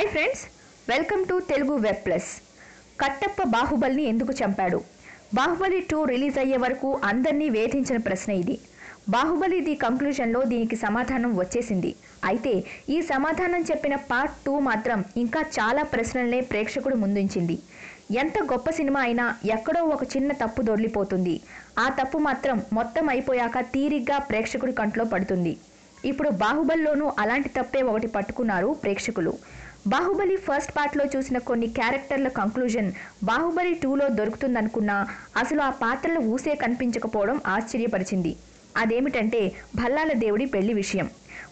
Hi friends welcome to Telugu web plus Kattappa బాహుబలిని ఎందుకు చంపాడు? Baahubali two release అయ్యే వరకు అందరినీ వేధించిన ప్రశ్న ఇది. బాహుబలి ది కంక్లూజన్లో దీనికి సమాధానం వచ్చేసింది. అయితే ఈ సమాధానం చెప్పిన పార్ట్ టూ మాత్రం ఇంకా చాలా ప్రశ్నలనే ప్రేక్షకుడు ముందుంచింది. ఎంత గొప్ప సినిమా అయినా ఎక్కడో ఒక చిన్న తప్పు దొర్లిపోతుంది ఆ తప్పు మాత్రం మొత్తం అయిపోయాక తీరిగ్గా ప్రేక్షకుడి కంట్లో పడుతుంది. ఇప్పుడు బాహుబలిలోనూ అలాంటి తప్పే ఒకటి పట్టుకున్నారు ప్రేక్షకులు. బాహుబలి ఫస్ట్ పార్ట్లో చూసిన కొన్ని క్యారెక్టర్ల కంక్లూజన్ బాహుబలి టూలో దొరుకుతుందనుకున్నా అసలు ఆ పాత్రలు ఊసే కనిపించకపోవడం ఆశ్చర్యపరిచింది. అదేమిటంటే భల్లాల దేవుడి పెళ్ళి విషయం.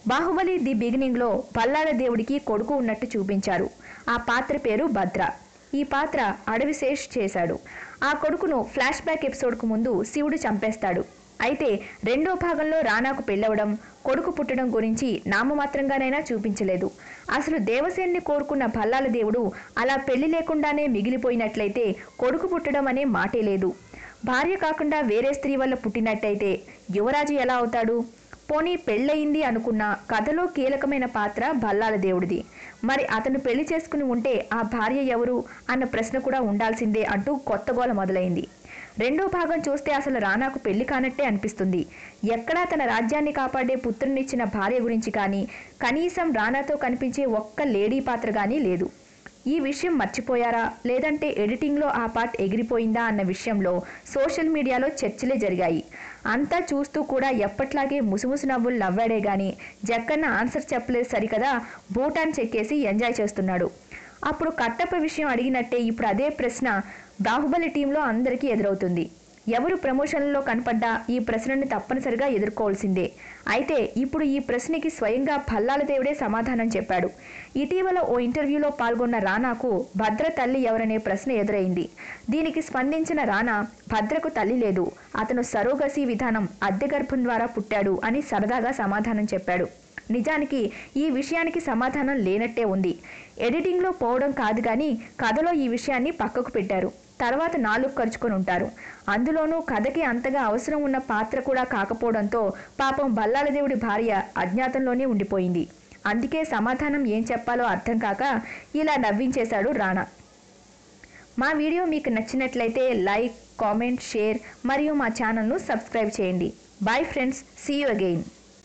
బాహుబలి ది బిగినింగ్లో భల్లాల దేవుడికి కొడుకు ఉన్నట్టు చూపించారు. ఆ పాత్ర పేరు భద్ర. ఈ పాత్ర అడవిశేష్ చేశాడు. ఆ కొడుకును ఫ్లాష్ బ్యాక్ ఎపిసోడ్కు ముందు శివుడు చంపేస్తాడు. అయితే రెండో భాగంలో రానాకు పెళ్ళవడం కొడుకు పుట్టడం గురించి నామమాత్రంగానైనా చూపించలేదు. అసలు దేవసేన్ని కోరుకున్న భల్లాల దేవుడు అలా పెళ్ళి లేకుండానే మిగిలిపోయినట్లయితే కొడుకు పుట్టడం అనే మాటే లేదు. భార్య కాకుండా వేరే స్త్రీ వల్ల పుట్టినట్టయితే యువరాజు ఎలా అవుతాడు? పోనీ పెళ్ళయింది అనుకున్న కథలో కీలకమైన పాత్ర భల్లాల దేవుడిది. మరి అతను పెళ్ళి చేసుకుని ఉంటే ఆ భార్య ఎవరు? అన్న ప్రశ్న కూడా ఉండాల్సిందే అంటూ కొత్త గోల మొదలైంది. రెండో భాగం చూస్తే అసలు రానాకు పెళ్ళి కానట్టే అనిపిస్తుంది. ఎక్కడా తన రాజ్యాన్ని కాపాడే పుత్రునిచ్చిన భార్య గురించి కానీ కనీసం రానాతో కనిపించే ఒక్క లేడీ పాత్ర కానీ లేదు. ఈ విషయం మర్చిపోయారా? లేదంటే ఎడిటింగ్లో ఆ పార్ట్ ఎగిరిపోయిందా అన్న విషయంలో సోషల్ మీడియాలో చర్చలే జరిగాయి. అంతా చూస్తూ కూడా ఎప్పట్లాగే ముసుముసు నవ్వులు నవ్వాడే గాని జక్కన్న ఆన్సర్ చెప్పలేదు సరికదా? భూటాన్ చెక్కేసి ఎంజాయ్ చేస్తున్నాడు. అప్పుడు కట్టప్ప విషయం అడిగినట్టే ఇప్పుడు అదే ప్రశ్న బాహుబలి టీంలో అందరికీ ఎదురవుతుంది. ఎవరు ప్రమోషన్లలో కనపడ్డా ఈ ప్రశ్నని తప్పనిసరిగా ఎదుర్కోవాల్సిందే. అయితే ఇప్పుడు ఈ ప్రశ్నకి స్వయంగా భల్లాల దేవుడే సమాధానం చెప్పాడు. ఇటీవల ఓ ఇంటర్వ్యూలో పాల్గొన్న రానాకు భద్ర తల్లి ఎవరనే ప్రశ్న ఎదురైంది. దీనికి స్పందించిన రానా భద్రకు తల్లి లేదు. అతను సరోగసి విధానం అద్దె గర్భం ద్వారా పుట్టాడు అని సరదాగా సమాధానం చెప్పాడు. నిజానికి ఈ విషయానికి సమాధానం లేనట్టే ఉంది. ఎడిటింగ్లో పోవడం కాదు కానీ కథలో ఈ విషయాన్ని పక్కకు పెట్టారు. తర్వాత నాలుగు ఖర్చుకొని ఉంటారు. అందులోనూ కథకి అంతగా అవసరం ఉన్న పాత్ర కూడా కాకపోవడంతో పాపం బల్లాల దేవుడి భార్య అజ్ఞాతంలోనే ఉండిపోయింది. అందుకే సమాధానం ఏం చెప్పాలో అర్థం కాక ఇలా నవ్వించేశాడు రాణా. మా వీడియో మీకు నచ్చినట్లయితే లైక్ కామెంట్ షేర్ మరియు మా ఛానల్ను సబ్స్క్రైబ్ చేయండి. Bye friends see you again